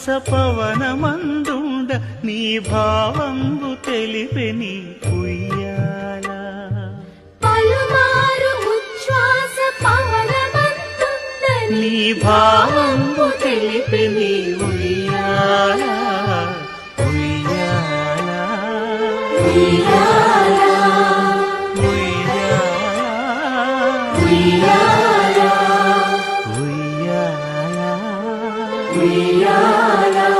రసపవనమందుండ నీ భావంబు తెలిపెని ఉయ్యాల. నీ భావంబు తెలిపెని ఉయ్యాల. We are.